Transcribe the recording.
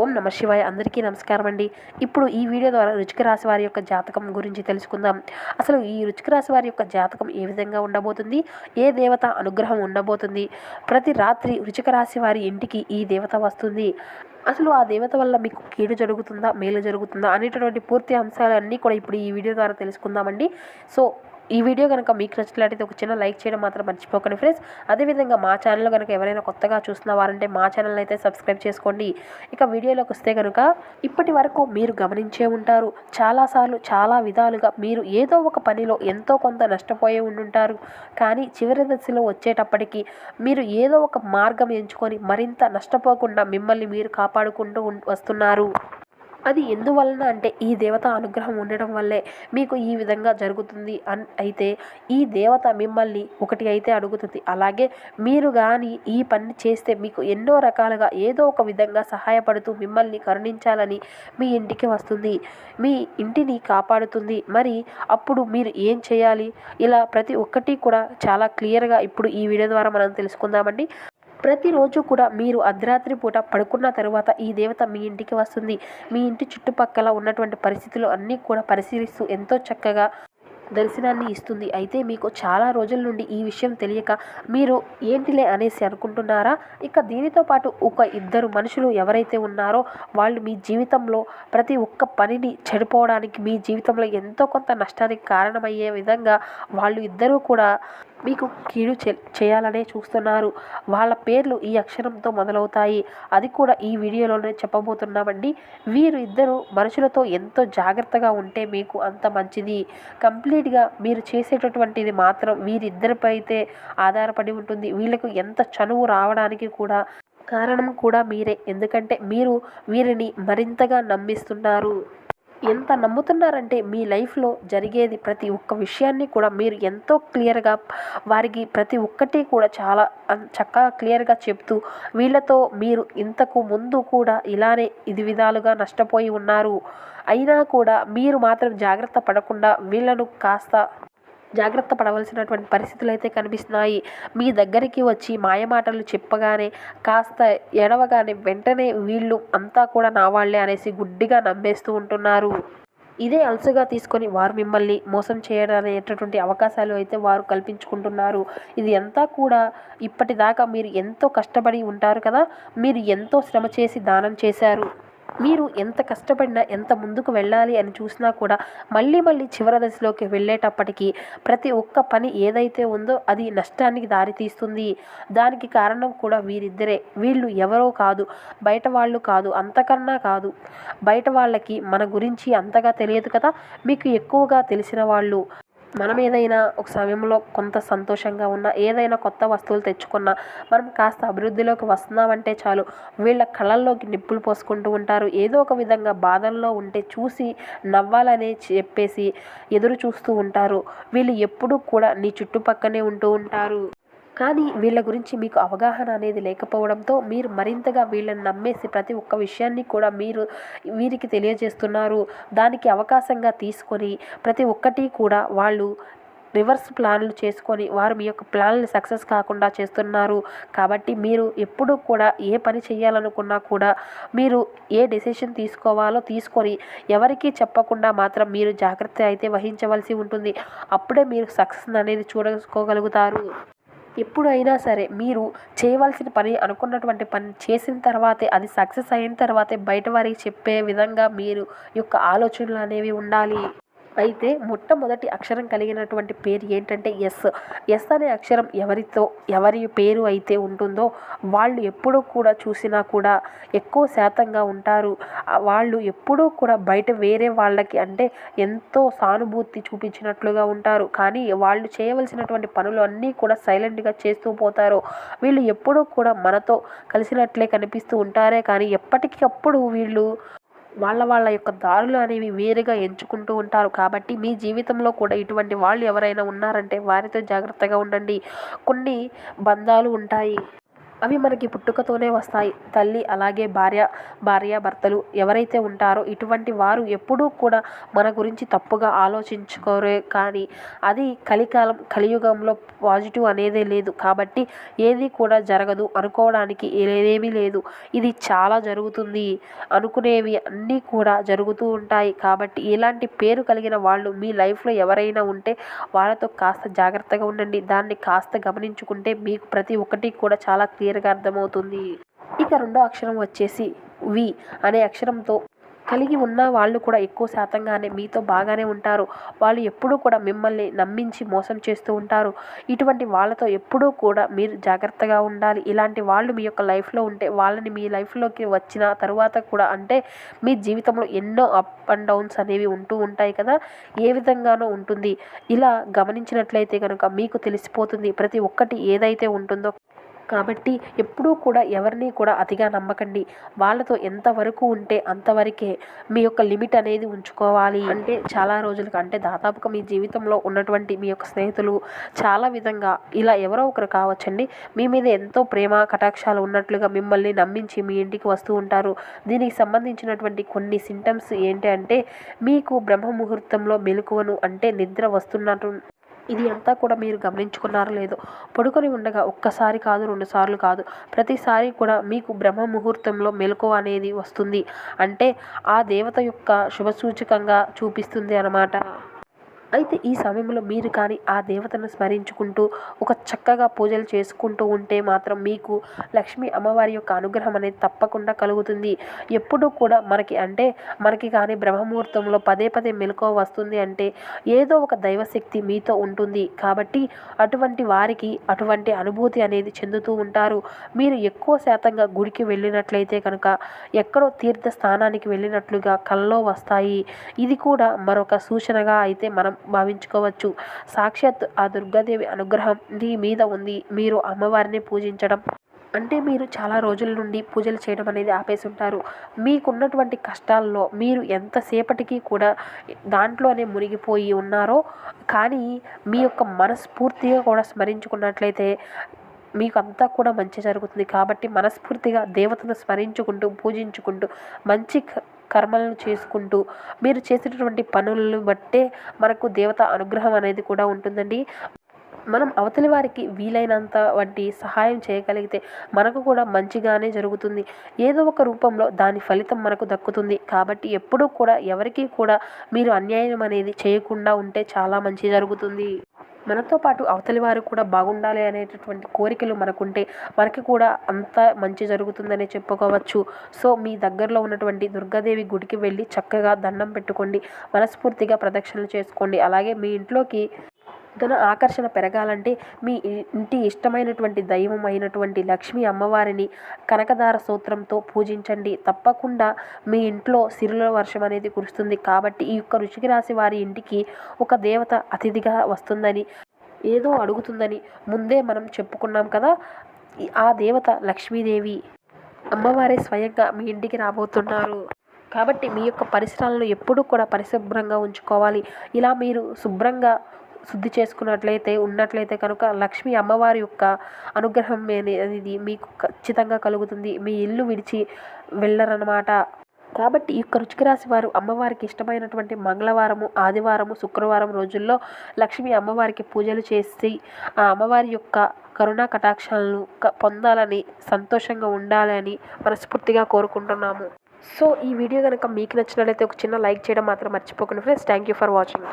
ఓం నమ శివాయ అందరికీ నమస్కారం అండి. ఇప్పుడు ఈ వీడియో ద్వారా రుచిక రాశి వారి యొక్క జాతకం గురించి తెలుసుకుందాం. అసలు ఈ రుచిక రాశి వారి యొక్క జాతకం ఏ విధంగా ఉండబోతుంది? ఏ దేవత అనుగ్రహం ఉండబోతుంది? ప్రతి రాత్రి రుచిక రాశి వారి ఇంటికి ఈ దేవత వస్తుంది. అసలు ఆ దేవత వల్ల మీకు కీడు జరుగుతుందా? మేలు జరుగుతుందా? అనేటటువంటి పూర్తి అంశాలన్నీ కూడా ఇప్పుడు ఈ వీడియో ద్వారా తెలుసుకుందామండి. సో ఈ వీడియో కనుక మీకు నచ్చినట్లయితే ఒక చిన్న లైక్ చేయడం మాత్రం మర్చిపోకండి ఫ్రెండ్స్. అదేవిధంగా మా ఛానల్ కనుక ఎవరైనా కొత్తగా చూస్తున్న వారంటే మా ఛానల్ అయితే సబ్స్క్రైబ్ చేసుకోండి. ఇక వీడియోలోకి వస్తే కనుక ఇప్పటి వరకు మీరు గమనించే ఉంటారు. చాలాసార్లు చాలా విధాలుగా మీరు ఏదో ఒక పనిలో ఎంతో కొంత నష్టపోయే ఉండుంటారు. కానీ చివరి దశలో వచ్చేటప్పటికి మీరు ఏదో ఒక మార్గం ఎంచుకొని మరింత నష్టపోకుండా మిమ్మల్ని మీరు కాపాడుకుంటూ వస్తున్నారు. అది ఎందువలన అంటే ఈ దేవత అనుగ్రహం ఉండడం వల్లే మీకు ఈ విధంగా జరుగుతుంది అన్ అయితే ఈ దేవత మిమ్మల్ని ఒకటి అయితే అడుగుతుంది. అలాగే మీరు కానీ ఈ పని చేస్తే మీకు ఎన్నో రకాలుగా ఏదో ఒక విధంగా సహాయపడుతూ మిమ్మల్ని కరుణించాలని మీ ఇంటికి వస్తుంది. మీ ఇంటిని కాపాడుతుంది. మరి అప్పుడు మీరు ఏం చేయాలి? ఇలా ప్రతి ఒక్కటి కూడా చాలా క్లియర్గా ఇప్పుడు ఈ వీడియో ద్వారా మనం తెలుసుకుందామండి. ప్రతిరోజు కూడా మీరు అర్ధరాత్రి పూట పడుకున్న తరువాత ఈ దేవత మీ ఇంటికి వస్తుంది. మీ ఇంటి చుట్టుపక్కల ఉన్నటువంటి పరిస్థితులు అన్నీ కూడా పరిశీలిస్తూ ఎంతో చక్కగా దర్శనాన్ని ఇస్తుంది. అయితే మీకు చాలా రోజుల నుండి ఈ విషయం తెలియక మీరు ఏంటిలే అనేసి అనుకుంటున్నారా? ఇక దీనితో పాటు ఒక ఇద్దరు మనుషులు ఎవరైతే ఉన్నారో వాళ్ళు మీ జీవితంలో ప్రతి ఒక్క పనిని చెడిపోవడానికి మీ జీవితంలో ఎంతో కొంత నష్టానికి కారణమయ్యే విధంగా వాళ్ళు ఇద్దరూ కూడా మీకు కీడు చేయాలనే చూస్తున్నారు. వాళ్ళ పేర్లు ఈ అక్షరంతో మొదలవుతాయి. అది కూడా ఈ వీడియోలోనే చెప్పబోతున్నామండి. వీరు ఇద్దరు మనుషులతో ఎంతో జాగ్రత్తగా ఉంటే మీకు అంత మంచిది. కంప్లీట్గా మీరు చేసేటటువంటిది మాత్రం వీరిద్దరిపై అయితే ఆధారపడి ఉంటుంది. వీళ్ళకు ఎంత చనువు రావడానికి కూడా కారణం కూడా మీరే. ఎందుకంటే మీరు వీరిని మరింతగా నమ్మిస్తున్నారు. ఎంత నమ్ముతున్నారంటే మీ లైఫ్లో జరిగేది ప్రతి ఒక్క విషయాన్ని కూడా మీరు ఎంతో క్లియర్గా వారికి ప్రతి ఒక్కటి కూడా చాలా చక్కగా క్లియర్గా చెప్తూ వీళ్ళతో మీరు ఇంతకు ముందు కూడా ఇలానే ఇది విధాలుగా నష్టపోయి ఉన్నారు. అయినా కూడా మీరు మాత్రం జాగ్రత్త పడకుండా వీళ్ళను కాస్త జాగ్రత్త పడవలసినటువంటి పరిస్థితులు అయితే కనిపిస్తున్నాయి. మీ దగ్గరికి వచ్చి మాయమాటలు చెప్పగానే కాస్త ఎడవగానే వెంటనే వీళ్ళు అంతా కూడా నా వాళ్ళే అనేసి గుడ్డిగా నమ్మేస్తూ ఉంటున్నారు. ఇదే అలసుగా తీసుకొని వారు మిమ్మల్ని మోసం చేయడనేటటువంటి అవకాశాలు అయితే వారు కల్పించుకుంటున్నారు. ఇది అంతా కూడా ఇప్పటిదాకా మీరు ఎంతో కష్టపడి ఉంటారు కదా మీరు ఎంతో శ్రమ చేసి దానం చేశారు. మీరు ఎంత కష్టపడినా ఎంత ముందుకు వెళ్ళాలి అని చూసినా కూడా మళ్ళీ మళ్ళీ చివరి దశలోకి వెళ్ళేటప్పటికీ ప్రతి ఒక్క పని ఏదైతే ఉందో అది నష్టానికి దారితీస్తుంది. దానికి కారణం కూడా వీరిద్దరే. వీళ్ళు ఎవరో కాదు బయట వాళ్ళు కాదు అంతకన్నా కాదు. బయట వాళ్ళకి మన గురించి అంతగా తెలియదు కదా? మీకు ఎక్కువగా తెలిసిన వాళ్ళు. మనం ఏదైనా ఒక సమయంలో కొంత సంతోషంగా ఉన్న ఏదైనా కొత్త వస్తువులు తెచ్చుకున్నా మనం కాస్త అభివృద్ధిలోకి వస్తున్నామంటే చాలు. వీళ్ళ కళల్లోకి నిప్పులు పోసుకుంటూ ఉంటారు. ఏదో ఒక విధంగా బాధల్లో ఉంటే చూసి నవ్వాలనే చెప్పేసి ఎదురు చూస్తూ ఉంటారు. వీళ్ళు ఎప్పుడూ కూడా నీ చుట్టుపక్కనే ఉంటూ ఉంటారు. కానీ వీళ్ళ గురించి మీకు అవగాహన అనేది లేకపోవడంతో మీరు మరింతగా వీళ్ళని నమ్మేసి ప్రతి ఒక్క విషయాన్ని కూడా మీరు వీరికి తెలియజేస్తున్నారు. దానికి అవకాశంగా తీసుకొని ప్రతి ఒక్కటి కూడా వాళ్ళు రివర్స్ ప్లాన్లు చేసుకొని వారు మీ యొక్క ప్లాన్లు సక్సెస్ కాకుండా చేస్తున్నారు. కాబట్టి మీరు ఎప్పుడూ కూడా ఏ పని చేయాలనుకున్నా కూడా మీరు ఏ డెసిషన్ తీసుకోవాలో తీసుకొని ఎవరికీ చెప్పకుండా మాత్రం మీరు జాగ్రత్త అయితే వహించవలసి ఉంటుంది. అప్పుడే మీరు సక్సెస్ అనేది చూడకోగలుగుతారు ఎప్పుడైనా సరే మీరు చేయవలసిన పని అనుకున్నటువంటి పని చేసిన తర్వాతే అది సక్సెస్ అయిన తర్వాతే బయట వారికి చెప్పే విధంగా మీరు యొక్క ఆలోచనలు అనేవి ఉండాలి. అయితే మొట్టమొదటి అక్షరం కలిగినటువంటి పేరు ఏంటంటే ఎస్. ఎస్ అనే అక్షరం ఎవరితో ఎవరి పేరు అయితే ఉంటుందో వాళ్ళు ఎప్పుడూ కూడా చూసినా కూడా ఎక్కువ శాతంగా ఉంటారు. వాళ్ళు ఎప్పుడూ కూడా బయట వేరే వాళ్ళకి అంటే ఎంతో సానుభూతి చూపించినట్లుగా ఉంటారు. కానీ వాళ్ళు చేయవలసినటువంటి పనులు అన్నీ కూడా సైలెంట్గా చేస్తూ పోతారు. వీళ్ళు ఎప్పుడూ కూడా మనతో కలిసినట్లే కనిపిస్తూ ఉంటారే కానీ ఎప్పటికప్పుడు వీళ్ళు వాళ్ళ వాళ్ళ యొక్క దారులు అనేవి వేరుగా ఎంచుకుంటూ ఉంటారు. కాబట్టి మీ జీవితంలో కూడా ఇటువంటి వాళ్ళు ఎవరైనా ఉన్నారంటే వారితో జాగ్రత్తగా ఉండండి. కొన్ని బంధాలు ఉంటాయి. అవి మనకి పుట్టుకతోనే వస్తాయి. తల్లి అలాగే భార్య భార్య భర్తలు ఎవరైతే ఉంటారో ఇటువంటి వారు ఎప్పుడూ కూడా మన గురించి తప్పుగా ఆలోచించుకోరే కానీ అది కలికాలం కలియుగంలో పాజిటివ్ అనేదే లేదు. కాబట్టి ఏది కూడా జరగదు. అనుకోవడానికి ఏదేమీ లేదు. ఇది చాలా జరుగుతుంది. అనుకునేవి అన్నీ కూడా జరుగుతూ ఉంటాయి. కాబట్టి ఇలాంటి పేరు కలిగిన వాళ్ళు మీ లైఫ్లో ఎవరైనా ఉంటే వాళ్ళతో కాస్త జాగ్రత్తగా ఉండండి. దాన్ని కాస్త గమనించుకుంటే మీకు ప్రతి ఒక్కటి కూడా చాలా క్లియర్ క్లియర్గా అర్థమవుతుంది. ఇక రెండో అక్షరం వచ్చేసి వి అనే అక్షరంతో కలిగి ఉన్న వాళ్ళు కూడా ఎక్కువ శాతంగానే మీతో బాగానే ఉంటారు. వాళ్ళు ఎప్పుడూ కూడా మిమ్మల్ని నమ్మించి మోసం చేస్తూ ఉంటారు. ఇటువంటి వాళ్ళతో ఎప్పుడూ కూడా మీరు జాగ్రత్తగా ఉండాలి. ఇలాంటి వాళ్ళు మీ యొక్క లైఫ్లో ఉంటే వాళ్ళని మీ లైఫ్లోకి వచ్చిన తరువాత కూడా అంటే మీ జీవితంలో ఎన్నో అప్ అండ్ డౌన్స్ అనేవి ఉంటూ ఉంటాయి కదా? ఏ విధంగానో ఉంటుంది. ఇలా గమనించినట్లయితే కనుక మీకు తెలిసిపోతుంది. ప్రతి ఒక్కటి ఏదైతే ఉంటుందో కాబట్టి ఎప్పుడూ కూడా ఎవరిని కూడా అతిగా నమ్మకండి. వాళ్ళతో ఎంతవరకు ఉంటే అంతవరకే మీ యొక్క లిమిట్ అనేది ఉంచుకోవాలి. అంటే చాలా రోజులకు అంటే దాదాపుగా మీ జీవితంలో ఉన్నటువంటి మీ యొక్క స్నేహితులు చాలా విధంగా ఇలా ఎవరో ఒకరు కావచ్చండి. మీ మీద ఎంతో ప్రేమ కటాక్షాలు ఉన్నట్లుగా మిమ్మల్ని నమ్మించి మీ ఇంటికి వస్తూ ఉంటారు. దీనికి సంబంధించినటువంటి కొన్ని సింటమ్స్ ఏంటి అంటే మీకు బ్రహ్మ ముహూర్తంలో మెలకువను అంటే నిద్ర వస్తున్నట్టు ఇది అంతా కూడా మీరు గమనించుకున్నారో లేదో. పడుకొని ఉండగా ఒక్కసారి కాదు రెండుసార్లు కాదు. ప్రతిసారి కూడా మీకు బ్రహ్మ ముహూర్తంలో మెలకువ అనేది వస్తుంది. అంటే ఆ దేవత యొక్క శుభసూచకంగా చూపిస్తుంది అన్నమాట. అయితే ఈ సమయంలో మీరు కానీ ఆ దేవతను స్మరించుకుంటూ ఒక చక్కగా పూజలు చేసుకుంటూ ఉంటే మాత్రం మీకు లక్ష్మీ అమ్మవారి యొక్క అనుగ్రహం అనేది తప్పకుండా కలుగుతుంది. ఎప్పుడూ కూడా మనకి అంటే మనకి కానీ బ్రహ్మముహూర్తంలో పదే పదే మెలకువ వస్తుంది అంటే ఏదో ఒక దైవశక్తి మీతో ఉంటుంది. కాబట్టి అటువంటి వారికి అటువంటి అనుభూతి అనేది చెందుతూ ఉంటారు. మీరు ఎక్కువ శాతంగా గుడికి వెళ్ళినట్లయితే కనుక ఎక్కడో తీర్థ స్థానానికి వెళ్ళినట్లుగా కల్లో వస్తాయి. ఇది కూడా మరొక సూచనగా అయితే మనం భావించుకోవచ్చు. సాక్షాత్ ఆ దుర్గాదేవి అనుగ్రహం నీ మీద ఉంది. మీరు అమ్మవారిని పూజించడం అంటే మీరు చాలా రోజుల నుండి పూజలు చేయడం అనేది ఆపేసి ఉంటారు మీకున్నటువంటి కష్టాల్లో మీరు ఎంతసేపటికి కూడా దాంట్లోనే మునిగిపోయి ఉన్నారో కానీ మీ యొక్క మనస్ఫూర్తిగా కూడా స్మరించుకున్నట్లయితే మీకు అంతా కూడా మంచి జరుగుతుంది. కాబట్టి మనస్ఫూర్తిగా దేవతను స్మరించుకుంటూ పూజించుకుంటూ మంచి కర్మలను చేసుకుంటూ మీరు చేసేటటువంటి పనులను బట్టే మనకు దేవత అనుగ్రహం అనేది కూడా ఉంటుందండి. మనం అవతలి వారికి వీలైనంత వంటి సహాయం చేయగలిగితే మనకు కూడా మంచిగానే జరుగుతుంది. ఏదో ఒక రూపంలో దాని ఫలితం మనకు దక్కుతుంది. కాబట్టి ఎప్పుడూ కూడా ఎవరికీ కూడా మీరు అన్యాయం అనేది చేయకుండా ఉంటే చాలా మంచి జరుగుతుంది. మనతో పాటు అవతలి వారు కూడా బాగుండాలి అనేటటువంటి కోరికలు మనకుంటే మనకి కూడా అంత మంచి జరుగుతుందని చెప్పుకోవచ్చు. సో మీ దగ్గరలో ఉన్నటువంటి దుర్గాదేవి గుడికి వెళ్ళి చక్కగా దండం పెట్టుకోండి మనస్ఫూర్తిగా ప్రదక్షిణలు చేసుకోండి. అలాగే మీ ఇంట్లోకి ధన ఆకర్షణ పెరగాలంటే మీ ఇంటి ఇష్టమైనటువంటి దైవం అయినటువంటి లక్ష్మీ అమ్మవారిని కనకదార సూత్రంతో పూజించండి. తప్పకుండా మీ ఇంట్లో సిరుల వర్షం అనేది కురుస్తుంది కాబట్టి ఈ యొక్క రుచికి రాసి వారి ఇంటికి ఒక దేవత అతిథిగా వస్తుందని ఏదో అడుగుతుందని ముందే మనం చెప్పుకున్నాం కదా ఆ దేవత లక్ష్మీదేవి అమ్మవారే స్వయంగా మీ ఇంటికి రాబోతున్నారు. కాబట్టి మీ యొక్క పరిసరాలను ఎప్పుడూ కూడా పరిశుభ్రంగా ఉంచుకోవాలి. ఇలా మీరు శుభ్రంగా శుద్ధి చేసుకున్నట్లయితే ఉన్నట్లయితే కనుక లక్ష్మీ అమ్మవారి యొక్క అనుగ్రహం అనేది మీకు ఖచ్చితంగా కలుగుతుంది. మీ ఇల్లు విడిచి వెళ్ళరన్నమాట. కాబట్టి ఈ యొక్క రుచికి రాశి వారు అమ్మవారికి ఇష్టమైనటువంటి మంగళవారము ఆదివారము శుక్రవారం రోజుల్లో లక్ష్మి అమ్మవారికి పూజలు చేసి ఆ అమ్మవారి యొక్క కరుణా కటాక్షాలను పొందాలని సంతోషంగా ఉండాలని మనస్ఫూర్తిగా కోరుకుంటున్నాము. సో ఈ వీడియో కనుక మీకు నచ్చినట్లయితే ఒక చిన్న లైక్ చేయడం మాత్రం మర్చిపోకండి friends. Thank you for watching.